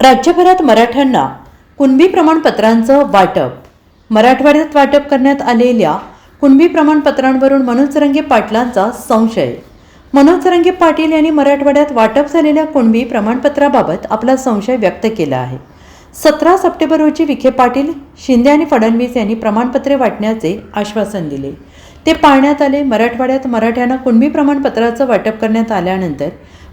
राज्यभरात मराठ्यांना कुणबी प्रमाणपत्रांचं वाटप. मराठवाड्यात वाटप करण्यात आलेल्या कुणबी प्रमाणपत्रांवरून मनोज रंगे पाटलांचा संशय. मनोज रंगे पाटील यांनी मराठवाड्यात वाटप झालेल्या कुणबी प्रमाणपत्राबाबत आपला संशय व्यक्त केला आहे. सतरा सप्टेंबर रोजी विखे पाटील शिंदे आणि फडणवीस यांनी प्रमाणपत्रे वाटण्याचे आश्वासन दिले. ते पाळण्यात आले. मराठवाड्यात मराठ्यांना कुणबी प्रमाणपत्राचं वाटप करण्यात आल्यानंतर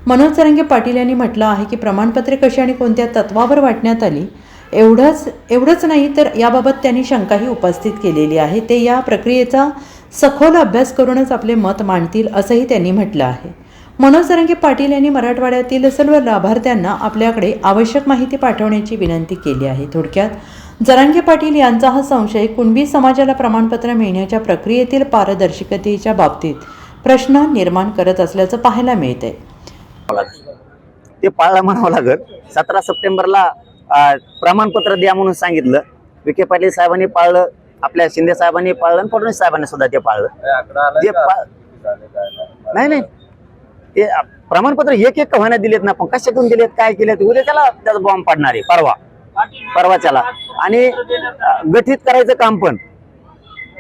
मनोज तरंगे पाटील यांनी म्हटलं आहे की प्रमाणपत्रे कशी आणि कोणत्या तत्वावर वाटण्यात आली एवढंच एवढंच नाही तर याबाबत त्यांनी शंकाही उपस्थित केलेली आहे. ते या प्रक्रियेचा सखोल अभ्यास करूनच आपले मत मांडतील असंही त्यांनी म्हटलं आहे. मनोज तरंगे पाटील यांनी मराठवाड्यातील सर्व लाभार्थ्यांना आपल्याकडे आवश्यक माहिती पाठवण्याची विनंती केली आहे. थोडक्यात जरांगे पाटील यांचा हा संशय कुणबी समाजाला प्रमाणपत्र मिळण्याच्या प्रक्रियेतील पारदर्शकतेच्या बाबतीत प्रश्न निर्माण करत असल्याचं पाहायला मिळतंय. ते पाळलं म्हणावं लागत सतरा सप्टेंबरला प्रमाणपत्र द्या म्हणून सांगितलं. विखे पाटील साहेबांनी पाळलं आपल्या शिंदे साहेबांनी पाळलं आणि फडणवीस साहेबांनी सुद्धा ते पाळलं. जे नाही. नाही ते प्रमाणपत्र एक एक व्हायला दिलेत ना पण कशातून दिलेत काय केलेत उद्या त्याला त्याचा बॉम्ब पाडणार आहे परवा. परवाच्याला आणि अं, गठीत करायचं काम पण.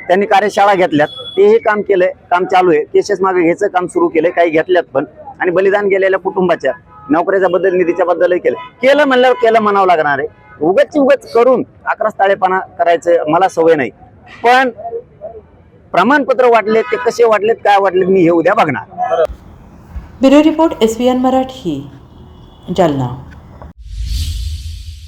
त्यांनी कार्यशाळा घेतल्यात. तेही काम केलंय काम चालू आहे. केसेस मागे घ्यायचं काम सुरू केलंय काही घेतल्यात पण. आणि बलिदान गेलेल्या कुटुंबाच्या नोकऱ्याच्या बद्दल निधीच्या बद्दलही केलं. केलं म्हणल्यावर केलं म्हणावं लागणार आहे. उगच उगच करून अकरा ताळेपणा करायचं मला सवय नाही. पण प्रमाणपत्र वाटले ते कसे वाटलेत काय वाटलेत मी हे उद्या बघणार. Bureau report S V N Marathi Jalna.